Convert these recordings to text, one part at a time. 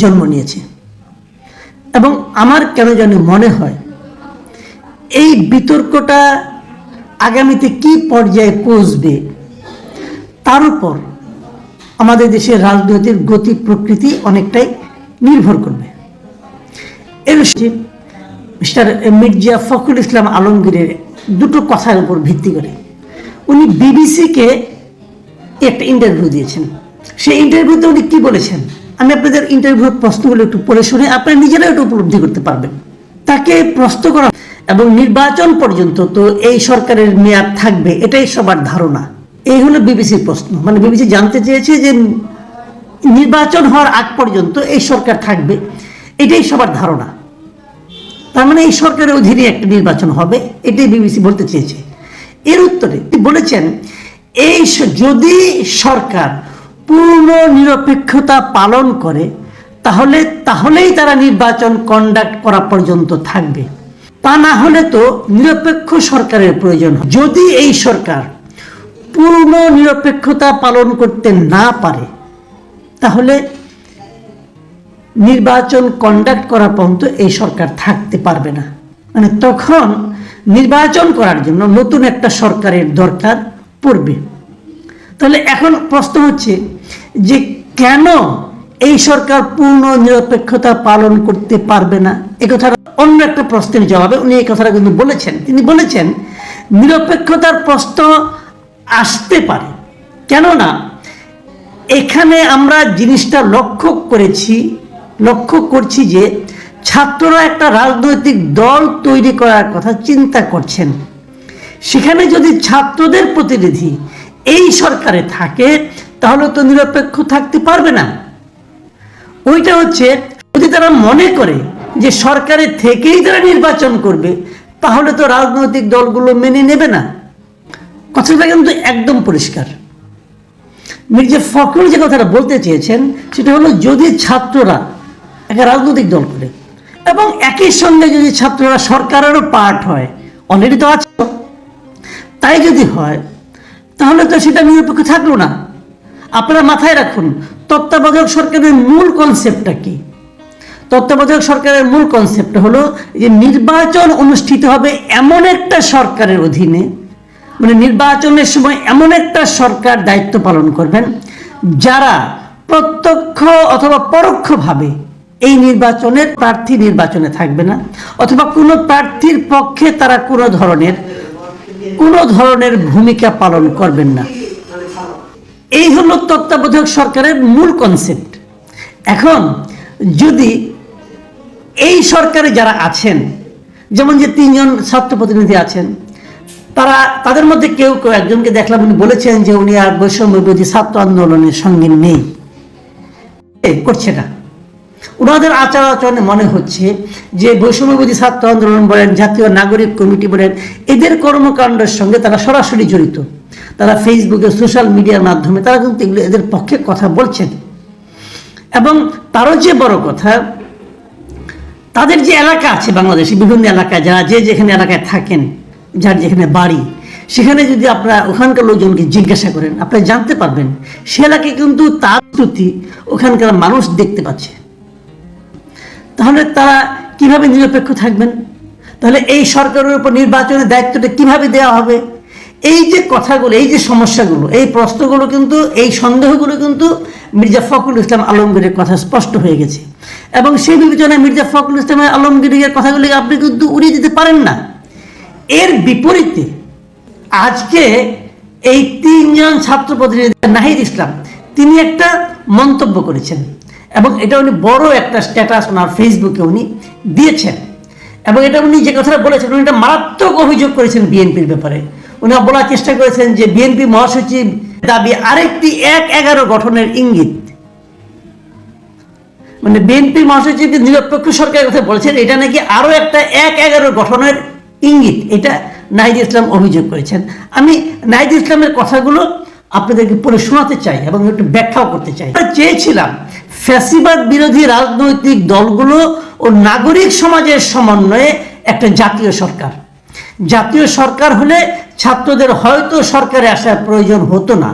জন্ম নিয়েছে। এবং আমার কেন জানি মনে হয়, এই বিতর্কটা আগামীতে কি পর্যায়ে পৌঁছবে, তার উপর আমাদের দেশের রাজনৈতিক গতি প্রকৃতি অনেকটাই নির্ভর করবে। এর মিস্টার মির্জা ফখরুল ইসলাম আলমগীরের দুটো কথার উপর ভিত্তি করে। উনি বিবিসিকে একটা ইন্টারভিউ দিয়েছেন। সেই ইন্টারভিউতে উনি কি বলেছেন? আমি আপনাদের ইন্টারভিউর প্রশ্নগুলো একটু পড়ে শুনে আপনারা নিজেরাও একটু উপলব্ধি করতে পারবেন। তাকে প্রশ্ন করা এবং নির্বাচন পর্যন্ত তো এই সরকারের মেয়াদ থাকবে, এটাই সবার ধারণা। এই হলো বিবিসির প্রশ্ন। মানে বিবিসি জানতে চেয়েছে যে নির্বাচন হওয়ার আগ পর্যন্ত এই সরকার থাকবে, এটাই সবার ধারণা। তার মানে এই সরকারের অধীনে একটা নির্বাচন হবে, এটাই বিবিসি বলতে চেয়েছে। এর উত্তরে বলেছেন, এই যদি সরকার পূর্ণ নিরপেক্ষতা পালন করে, তাহলে, তাহলেই তারা নির্বাচন কন্ডাক্ট করা পর্যন্ত থাকবে। তা না হলে তো নিরপেক্ষ সরকারের প্রয়োজন যদি এই সরকার পূর্ণ নিরপেক্ষতা পালন করতে না পারে, তাহলে নির্বাচন কন্ডাক্ট করা পর্যন্ত এই সরকার থাকতে পারবে না। মানে তখন নির্বাচন করার জন্য নতুন একটা সরকারের দরকার পড়বে। তাহলে এখন প্রশ্ন হচ্ছে যে কেন এই সরকার পূর্ণ নিরপেক্ষতা পালন করতে পারবে না? এ কথাটা অন্য একটা প্রশ্নের জবাবে উনি এই কথাটা কিন্তু বলেছেন। তিনি বলেছেন, নিরপেক্ষতার প্রশ্ন আসতে পারে। কেননা এখানে আমরা জিনিসটা লক্ষ্য করেছি, লক্ষ্য করছি যে ছাত্ররা একটা রাজনৈতিক দল তৈরি করার কথা চিন্তা করছেন। সেখানে যদি ছাত্রদের প্রতিনিধি এই সরকারে থাকে, তাহলে তো নিরপেক্ষ থাকতে পারবে না। ওইটা হচ্ছে, যদি তারা মনে করে যে সরকারের থেকেই তারা নির্বাচন করবে, তাহলে তো রাজনৈতিক দলগুলো মেনে নেবে না। কথাটা কিন্তু একদম পরিষ্কার। মির্জা ফখরুল যে কথাটা বলতে চেয়েছেন, সেটা হলো যদি ছাত্ররা একটা রাজনৈতিক দল করে, এবং একই সঙ্গে যদি ছাত্ররা সরকারেরও পার্ট হয় অলরেডি তো আছে। তাই যদি হয় তাহলে তো সেটা নিরপেক্ষ থাকল না। আপনারা মাথায় রাখুন, তত্ত্বাবধায়ক সরকারের মূল কনসেপ্টটা কি? তত্ত্বাবধায়ক সরকারের মূল কনসেপ্ট হলো যে নির্বাচন অনুষ্ঠিত হবে এমন একটা সরকারের অধীনে মানে নির্বাচনের সময় এমন একটা সরকার দায়িত্ব পালন করবেন, যারা প্রত্যক্ষ অথবা পরোক্ষভাবে এই নির্বাচনের প্রার্থী নির্বাচনে থাকবে না, অথবা কোনো প্রার্থীর পক্ষে তারা কোনো ধরনের কোনো ধরনের ভূমিকা পালন করবেন না। এই হলো তত্ত্বাবধায়ক সরকারের মূল কনসেপ্ট এখন যদি এই সরকারে যারা আছেন, যেমন যে তিনজন ছাত্র প্রতিনিধি আছেন, তারা, তাদের মধ্যে কেউ কেউ একজনকে দেখলাম উনি বলেছেন যে উনি আর বৈষম্য ছাত্র আন্দোলনের সঙ্গে নেই। করছে না। ওনাদের আচার আচরণে মনে হচ্ছে যে বৈষম্যবাদী ছাত্র আন্দোলন বলেন, জাতীয় নাগরিক কমিটি বলেন, এদের কর্মকাণ্ডের সঙ্গে তারা সরাসরি জড়িত। তারা ফেসবুকে সোশ্যাল মিডিয়ার মাধ্যমে তারা কিন্তু এগুলো এদের পক্ষে কথা বলছেন। এবং তারও যে বড় কথা, তাদের যে এলাকা আছে বাংলাদেশে, বিভিন্ন এলাকায়, যারা যে যেখানে এলাকায় থাকেন, যার যেখানে বাড়ি, সেখানে যদি আপনারা ওখানকার লোকজনকে জিজ্ঞাসা করেন আপনারা জানতে পারবেন, সে এলাকায় কিন্তু তার প্রতি ওখানকার মানুষ দেখতে পাচ্ছে। তাহলে তারা কীভাবে নিরপেক্ষ থাকবেন? তাহলে এই সরকারের উপর নির্বাচনের দায়িত্বটা কীভাবে দেওয়া হবে? এই যে কথাগুলো, এই যে সমস্যাগুলো, এই প্রশ্নগুলো কিন্তু, এই সন্দেহগুলো কিন্তু মির্জা ফখরুল ইসলাম আলমগীরের কথা স্পষ্ট হয়ে গেছে। এবং সেই বিবেচনায় মির্জা ফখরুল ইসলাম আলমগীরের কথাগুলি আপনি কিন্তু উড়িয়ে দিতে পারেন না। এর বিপরীতে আজকে এই তিনজন ছাত্র প্রতিনিধি নাহিদ ইসলাম, তিনি একটা মন্তব্য করেছেন। এবং এটা উনি বড় একটা স্ট্যাটাস ওনার ফেসবুকে উনি দিয়েছেন। এবং এটা উনি যে কথাটা বলেছেন, উনি একটা মারাত্মক অভিযোগ করেছেন বিএনপির ব্যাপারে। উনি বলার চেষ্টা করেছেন যে বিএনপি মহাসচিব দাবি আরেকটি এক এগারো গঠনের ইঙ্গিত। মানে বিএনপি মহাসচিব নিরপেক্ষ সরকারের কথা বলেছেন, এটা নাকি আরও একটা এক এগারো গঠনের ইঙ্গিত। এটা নাহিদ ইসলাম অভিযোগ করেছেন। আমি নাহিদ ইসলামের কথাগুলো আপনাদেরকে পড়ে শোনাতে চাই এবং একটু ব্যাখ্যাও করতে চাই। চেয়েছিলাম ফ্যাসিবাদ বিরোধী রাজনৈতিক দলগুলো ও নাগরিক সমাজের সমন্বয়ে একটা জাতীয় সরকার। জাতীয় সরকার হলে ছাত্রদের হয়তো সরকারে আসার প্রয়োজন হতো না।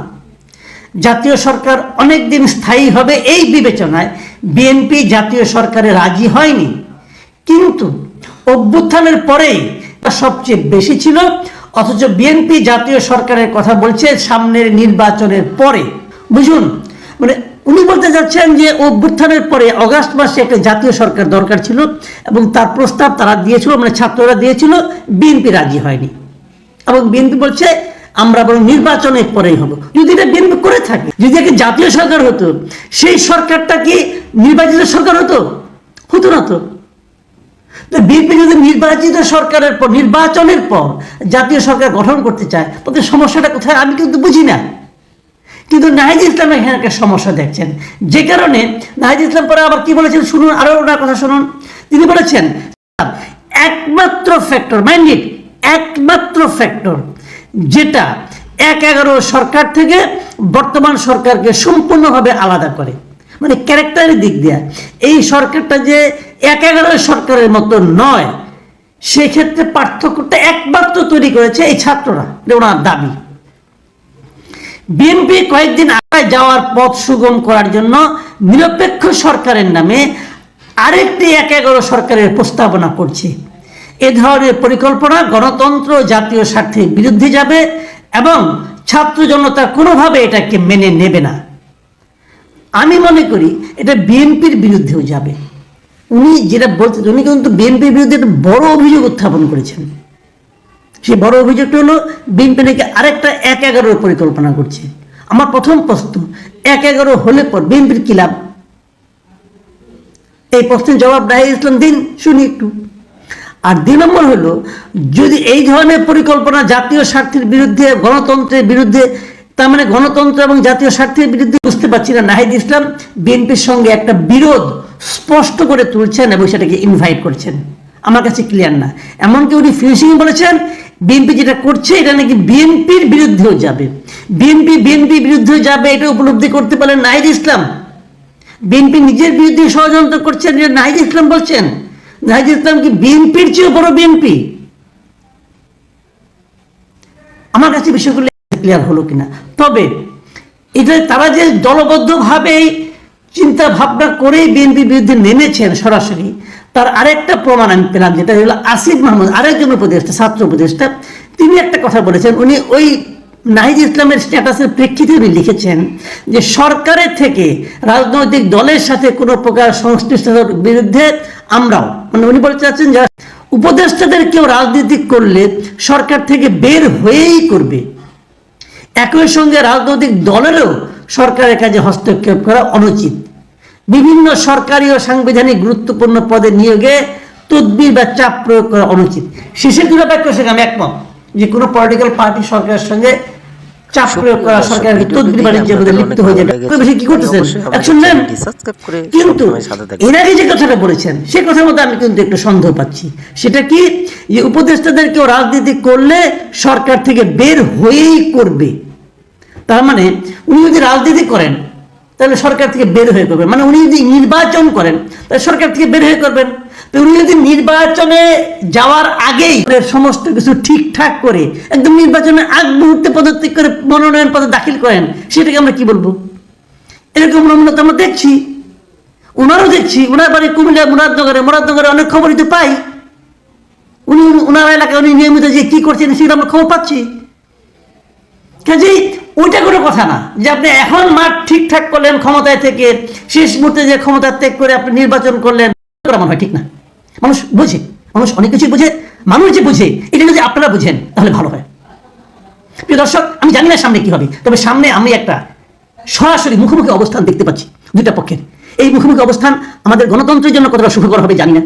জাতীয় সরকার অনেক দিন স্থায়ী হবে এই বিবেচনায় বিএনপি জাতীয় সরকারে রাজি হয়নি। কিন্তু অভ্যুত্থানের পরেই তা সবচেয়ে বেশি ছিল, অথচ বিএনপি জাতীয় সরকারের কথা বলছে সামনের নির্বাচনের পরে। বুঝুন মানে উনি বলতে চাচ্ছেন যে অভ্যুত্থানের পরে অগাস্ট মাসে একটা জাতীয় সরকার দরকার ছিল এবং তার প্রস্তাব তারা দিয়েছিল মানে ছাত্ররা দিয়েছিল বিএনপি রাজি হয়নি। এবং বিএনপি বলছে, আমরা বরং নির্বাচনের পরেই হব। যদি এটা বিএনপি করে থাকে, যদি একটা জাতীয় সরকার হতো, সেই সরকারটা কি নির্বাচিত সরকার হতো? হতো না তো। বিএনপি যদি নির্বাচিত সরকারের পর, নির্বাচনের পর জাতীয় সরকার গঠন করতে চায় তাদের সমস্যাটা কোথায়? আমি কিন্তু বুঝি না। কিন্তু নাহিদ ইসলাম এখানে একটা সমস্যা দেখছেন। যে কারণে নাহিদ ইসলাম পরে আবার কি বলেছেন শুনুন, আরও ওনার কথা শুনুন। তিনি বলেছেন, একমাত্র ফ্যাক্টর মাইন্ড ইট একমাত্র ফ্যাক্টর যেটা এক এগারো সরকার থেকে বর্তমান সরকারকে সম্পূর্ণভাবে আলাদা করে। মানে ক্যারেক্টারের দিক দিয়ে। এই সরকারটা যে এক এগারো সরকারের মতো নয়, সেক্ষেত্রে পার্থক্যটা একমাত্র তৈরি করেছে এই ছাত্ররা ওনার দাবি। বিএনপি কয়েকদিন আগে যাওয়ার পথ সুগম করার জন্য নিরপেক্ষ সরকারের নামে আরেকটি এক এগারো সরকারের প্রস্তাবনা করছে। এ ধরনের পরিকল্পনা গণতন্ত্র জাতীয় স্বার্থের বিরুদ্ধে যাবে এবং ছাত্র জনতা কোনোভাবে এটাকে মেনে নেবে না। আমি মনে করি এটা বিএনপির বিরুদ্ধেও যাবে। উনি যেটা বলতে উনি কিন্তু বিএনপির বিরুদ্ধে একটা বড় অভিযোগ উত্থাপন করেছেন। সেই বড় অভিযোগটা হলো, বিএনপি নাকি আরেকটা এক এগারোর পরিকল্পনা করছে। আমার প্রথম প্রশ্ন, এক এগারো হলে পর বিএনপির কি লাভ? এই প্রশ্নের জবাব রাহিদ ইসলাম দিন, শুনি একটু। আর দুই নম্বর হলো, যদি এই ধরনের পরিকল্পনা জাতীয় স্বার্থের বিরুদ্ধে, গণতন্ত্রের বিরুদ্ধে, তার মানে গণতন্ত্র এবং জাতীয় স্বার্থের বিরুদ্ধে বুঝতে পারছি না, নাহিদ ইসলাম বিএনপির সঙ্গে একটা বিরোধ স্পষ্ট করে তুলছেন এবং সেটাকে ইনভাইট করছেন। আমার কাছে ক্লিয়ার না। এমনকি উনি ফিনিশিং বলেছেন বিএনপি যেটা করছে, এটা নাকি বিএনপির বিরুদ্ধেও যাবে। বিএনপি বিএনপি বিরুদ্ধেও যাবে, এটা উপলব্ধি করতে পারেন নাহিদ ইসলাম। বিএনপি নিজের বিরুদ্ধে ষড়যন্ত্র করছেন নাহিদ ইসলাম বলছেন, নাহিদ ইসলাম কি বিএনপির চেয়েও বড় বিএনপি আমার কাছে বিষয়গুলো ক্লিয়ার হলো কিনা। তবে, এটা তারা যে দলবদ্ধভাবে চিন্তা ভাবনা করেই বিএনপি বিরুদ্ধে নেমেছেন সরাসরি তার আরেকটা প্রমাণ আমি পেলাম, যেটা হলো আসিফ মাহমুদ, আরেকজন উপদেষ্টা, ছাত্র উপদেষ্টা। তিনি একটা কথা বলেছেন, উনি ওই নাহিদ ইসলামের স্ট্যাটাসের প্রেক্ষিতে উনি লিখেছেন যে সরকারের থেকে রাজনৈতিক দলের সাথে কোনো প্রকার সংশ্লিষ্টতার বিরুদ্ধে আমরাও মানে উনি বলতে চাচ্ছেন যারা উপদেষ্টাদের কেউ রাজনীতি করলে সরকার থেকে বের হয়েই করবে। একই সঙ্গে রাজনৈতিক দলেরও সরকারের কাজে হস্তক্ষেপ করা অনুচিত। বিভিন্ন সরকারি ও সাংবিধানিক গুরুত্বপূর্ণ পদে নিয়োগে তদবির বা চাপ প্রয়োগ করা অনুচিত। শেষের দুটো বাক্যের সঙ্গে আমি একমত যে কোনো পলিটিক্যাল পার্টি সরকারের সঙ্গে চাপ প্রয়োগ করা সরকারকে তদবির বাণিজ্যের মধ্যে লিপ্ত হয়ে যাবে। বেশি কি করতেছেন? অ্যাকশন নেন। কিন্তু এর আগে যে কথাটা বলেছেন সে কথার মধ্যে আমি কিন্তু একটু সন্দেহ পাচ্ছি। সেটা কি? যে উপদেষ্টাদের কেউ রাজনীতি করলে সরকার থেকে বের হয়েই করবে। তার মানে উনি যদি রাজনীতি করেন তাহলে সরকার থেকে বের হয়ে করবেন। মানে উনি যদি নির্বাচন করেন, তাহলে সরকার থেকে বের হয়ে করবেন। তো উনি যদি নির্বাচনে যাওয়ার আগেই সমস্ত কিছু ঠিকঠাক করে, একদম নির্বাচনের আগ মুহূর্তে পদত্যাগ করে মনোনয়ন পত্র দাখিল করেন, সেটাকে আমরা কি বলব? এরকম নমুনা তো আমরা দেখছি। ওনারও দেখছি। ওনার বাড়ি কুমিল্লা মুরাদনগরে মুরাদনগরে অনেক খবরই তো পাই। উনি ওনার এলাকায় উনি নিয়মিত যে কি করছেন সেটা আমরা খবর পাচ্ছি। কাজেই কথা না। যে আপনি এখন মাঠ ঠিকঠাক করলেন ক্ষমতায় থেকে, শেষ মুহূর্তে যে ক্ষমতা ত্যাগ করে আপনি নির্বাচন করলেন করা মনে হয় ঠিক না। মানুষ বোঝে, মানুষ অনেক কিছুই বোঝে, মানুষ যে বুঝে, এটা যদি আপনারা বুঝেন, তাহলে ভালো হয়। প্রিয় দর্শক, আমি জানি না সামনে কি হবে, তবে সামনে আমি একটা সরাসরি মুখোমুখি অবস্থান দেখতে পাচ্ছি দুইটা পক্ষের। এই মুখোমুখি অবস্থান আমাদের গণতন্ত্রের জন্য কতটা সুখকর হবে জানি না।